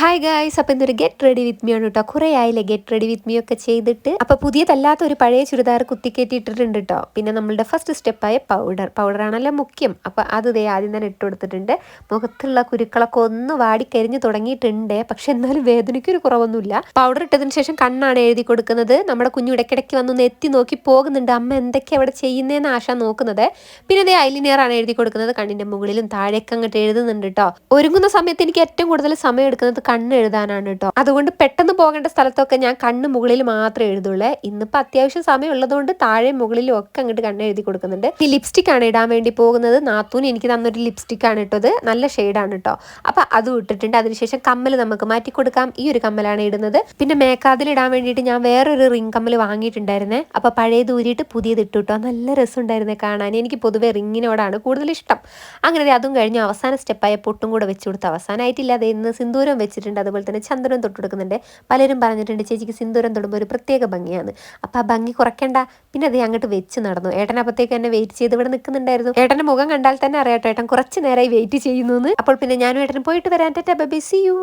Hi guys അപ്പം ഇന്നൊരു get ready with me ആണ് കേട്ടോ കുറേ ആയില്ലേ ഗെറ്റ് റെഡി വിത്ത് മീ ഒക്കെ ചെയ്തിട്ട്. അപ്പോൾ പുതിയതല്ലാത്ത ഒരു പഴയ ചുരിദാർ കുത്തിക്കയറ്റി ഇട്ടിട്ടുണ്ട് കേട്ടോ പിന്നെ നമ്മളുടെ ഫസ്റ്റ് സ്റ്റെപ്പായ പൗഡർ ആണല്ലോ മുഖ്യം. അപ്പോൾ അത് ദേ ആദ്യം തന്നെ ഇട്ട് കൊടുത്തിട്ടുണ്ട്. മുഖത്തുള്ള കുരുക്കളൊക്കെ ഒന്ന് വാടിക്കരിഞ്ഞ് തുടങ്ങിയിട്ടുണ്ട്. പക്ഷെ എന്നാലും വേദനയ്ക്കൊരു കുറവൊന്നുമില്ല. പൗഡർ ഇട്ടതിന് ശേഷം കണ്ണാണ് എഴുതി കൊടുക്കുന്നത്. നമ്മുടെ കുഞ്ഞു ഇടയ്ക്കിടയ്ക്ക് വന്നൊന്ന് എത്തി നോക്കി പോകുന്നുണ്ട്. അമ്മ എന്തൊക്കെ അവിടെ ചെയ്യുന്നതെന്ന് ആശ നോക്കുന്നത്. പിന്നെ ദേ ഐലിനിയർ ആണ് എഴുതി കൊടുക്കുന്നത്. കണ്ണിന്റെ മുകളിലും താഴേക്ക് അങ്ങോട്ട് എഴുതുന്നുണ്ട് കേട്ടോ ഒരുങ്ങുന്ന സമയത്ത് എനിക്ക് ഏറ്റവും കൂടുതൽ സമയം എടുക്കുന്നത് കണ്ണ് എഴുതാനാണ് കേട്ടോ അതുകൊണ്ട് പെട്ടെന്ന് പോകേണ്ട സ്ഥലത്തൊക്കെ ഞാൻ കണ്ണ് മുകളിൽ മാത്രമേ എഴുതുള്ളൂ. ഇന്നിപ്പോൾ അത്യാവശ്യം സമയം ഉള്ളതുകൊണ്ട് താഴെ മുകളിലും ഒക്കെ അങ്ങോട്ട് കണ്ണ് എഴുതി കൊടുക്കുന്നുണ്ട്. ഈ ലിപ്സ്റ്റിക് ആണ് ഇടാൻ വേണ്ടി പോകുന്നത്. നാത്തൂന് എനിക്ക് തന്നൊരു ലിപ്സ്റ്റിക് ആണ് ഇട്ടത്. നല്ല ഷെയ്ഡാണ് കേട്ടോ അപ്പൊ അതും ഇട്ടിട്ടുണ്ട്. അതിനുശേഷം കമ്മൽ നമുക്ക് മാറ്റി കൊടുക്കാം. ഈ ഒരു കമ്മലാണ് ഇടുന്നത്. പിന്നെ മേക്കാതിൽ ഇടാൻ വേണ്ടിയിട്ട് ഞാൻ വേറൊരു റിംഗ് കമ്മൽ വാങ്ങിയിട്ടുണ്ടായിരുന്നേ. അപ്പൊ പഴയ ഊരിയിട്ട് പുതിയത് ഇട്ടു കേട്ടോ നല്ല രസമുണ്ടായിരുന്നേ കാണാൻ. എനിക്ക് പൊതുവെ റിങ്ങിനോടാണ് കൂടുതൽ ഇഷ്ടം. അങ്ങനെ അതും കഴിഞ്ഞ്. അവസാന സ്റ്റെപ്പായ പൊട്ടും കൂടെ വെച്ചു കൊടുത്ത്. അവസാനമായിട്ടില്ല അത് ഇന്ന് സിന്ദൂരം വെച്ചിട്ടുണ്ട് അതുപോലെ തന്നെ ചന്ദനം തൊട്ട് കൊടുക്കുന്നുണ്ട്. പലരും പറഞ്ഞിട്ടുണ്ട് ചേച്ചിക്ക് സിന്ദൂരം തൊടുമ്പോൾ ഒരു പ്രത്യേക ഭംഗിയാണ്. അപ്പോൾ ആ ഭംഗി കുറയ്ക്കണ്ട. പിന്നെ അത് അങ്ങോട്ട് വെച്ച് നടന്നു. ഏട്ടൻ അപ്പത്തേക്ക് എന്നെ വെയിറ്റ് ചെയ്ത് ഇവിടെ നിൽക്കുന്നുണ്ടായിരുന്നു ഏട്ടന്റെ മുഖം കണ്ടാൽ തന്നെ അറിയാട്ടോ ഏട്ടൻ കുറച്ച് നേരമായി വെയിറ്റ് ചെയ്യുന്നു അപ്പോൾ പിന്നെ ഞാനും ഏട്ടനും പോയിട്ട് വരാൻ ടാറ്റ ബൈ സി യു